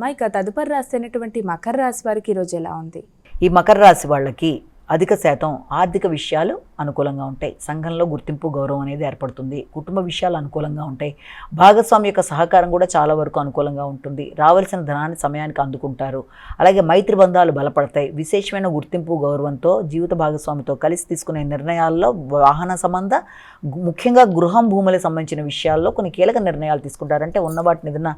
మా ఇక తదుపరి రాశి అయినటువంటి మకర రాశి వారికి ఈరోజు ఎలా ఉంది? ఈ మకర రాశి వాళ్ళకి అధిక శాతం ఆర్థిక విషయాలు అనుకూలంగా ఉంటాయి. సంఘంలో గుర్తింపు గౌరవం అనేది ఏర్పడుతుంది. కుటుంబ విషయాలు అనుకూలంగా ఉంటాయి. భాగస్వామి యొక్క సహకారం కూడా చాలా వరకు అనుకూలంగా ఉంటుంది. రావాల్సిన ధనాన్ని సమయానికి అందుకుంటారు. అలాగే మైత్రి బంధాలు బలపడతాయి. విశేషమైన గుర్తింపు గౌరవంతో జీవిత భాగస్వామితో కలిసి తీసుకునే నిర్ణయాల్లో వాహన సంబంధ ముఖ్యంగా గృహం భూములకు సంబంధించిన విషయాల్లో కొన్ని కీలక నిర్ణయాలు తీసుకుంటారంటే ఉన్న వాటిని ఏదైనా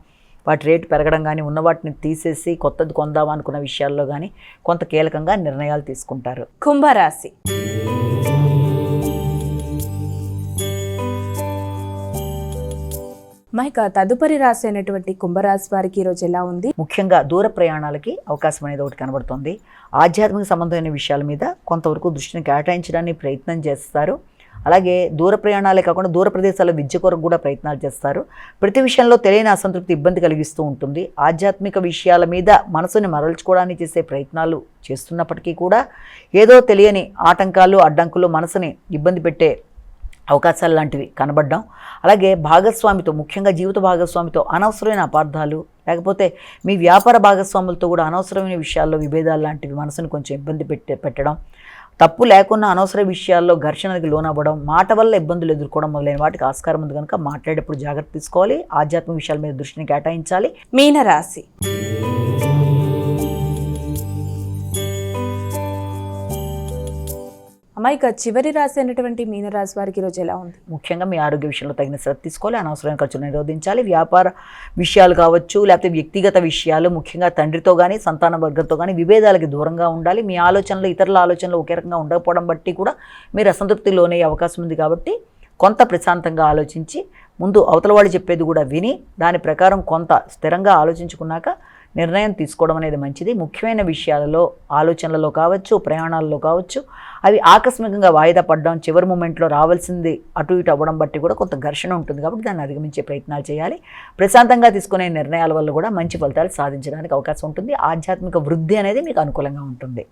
వాటి రేటు పెరగడం కానీ ఉన్న వాటిని తీసేసి కొత్తది కొందామా అనుకున్న విషయాల్లో కానీ కొంత కీలకంగా నిర్ణయాలు తీసుకుంటారు. కుంభరాశి. ఇక తదుపరి రాశి అయినటువంటి కుంభరాశి వారికి ఈరోజు ఎలా ఉంది? ముఖ్యంగా దూర ప్రయాణాలకి అవకాశం అనేది ఒకటి కనబడుతుంది. ఆధ్యాత్మిక సంబంధమైన విషయాల మీద కొంతవరకు దృష్టిని కేటాయించడానికి ప్రయత్నం చేస్తారు. అలాగే దూర ప్రయాణాలే కాకుండా దూర ప్రదేశాల విద్య కొరకు కూడా ప్రయత్నాలు చేస్తారు. ప్రతి విషయంలో తెలియని అసంతృప్తి ఇబ్బంది కలిగిస్తూ ఉంటుంది. ఆధ్యాత్మిక విషయాల మీద మనసుని మరల్చుకోవడానికి చేసే ప్రయత్నాలు చేస్తున్నప్పటికీ కూడా ఏదో తెలియని ఆటంకాలు అడ్డంకులు మనసుని ఇబ్బంది పెట్టే అవకాశాలు లాంటివి కనబడ్డాం. అలాగే భాగస్వామితో ముఖ్యంగా జీవిత భాగస్వామితో అనవసరమైన అపార్థాలు లేకపోతే మీ వ్యాపార భాగస్వాములతో కూడా అనవసరమైన విషయాల్లో విభేదాలు లాంటివి మనసుని కొంచెం ఇబ్బంది పెట్టే పెట్టడం. తప్పు లేకుండా అనవసర విషయాల్లో ఘర్షణకి లోనవ్వడం మాట వల్ల ఇబ్బందులు ఎదుర్కోవడం మొదలైన వాటికి ఆస్కారం ఉంది కనుక మాట్లాడేటప్పుడు జాగ్రత్త తీసుకోవాలి. ఆధ్యాత్మిక విషయాల మీద దృష్టిని కేటాయించాలి. మీనరాశి అమ్మ ఇక చివరి రాశి అయినటువంటి మీనరాశి వారికి ఈరోజు ఎలా ఉంది? ముఖ్యంగా మీ ఆరోగ్య విషయంలో తగిన శ్రద్ధ తీసుకోవాలి. అనవసరమైన ఖర్చులు నిరోధించాలి. వ్యాపార విషయాలు కావచ్చు లేకపోతే వ్యక్తిగత విషయాలు ముఖ్యంగా తండ్రితో కానీ సంతాన వర్గంతో కానీ విభేదాలకి దూరంగా ఉండాలి. మీ ఆలోచనలు ఇతరుల ఆలోచనలు ఒకే రకంగా ఉండకపోవడం బట్టి కూడా మీరు అసంతృప్తిలోనే అవకాశం ఉంది కాబట్టి కొంత ప్రశాంతంగా ఆలోచించి ముందు అవతల వాళ్ళు చెప్పేది కూడా విని దాని ప్రకారం కొంత స్థిరంగా ఆలోచించుకున్నాక నిర్ణయం తీసుకోవడం అనేది మంచిది. ముఖ్యమైన విషయాలలో ఆలోచనలలో కావచ్చు ప్రయాణాలలో కావచ్చు అవి ఆకస్మికంగా వాయిదా పడడం చివరి మూమెంట్లో రావాల్సింది అటు ఇటు అవ్వడం బట్టి కూడా కొంత ఘర్షణ ఉంటుంది కాబట్టి దాన్ని అధిగమించే ప్రయత్నాలు చేయాలి. ప్రశాంతంగా తీసుకునే నిర్ణయాల వల్ల కూడా మంచి ఫలితాలు సాధించడానికి అవకాశం ఉంటుంది. ఆధ్యాత్మిక వృద్ధి అనేది మీకు అనుకూలంగా ఉంటుంది.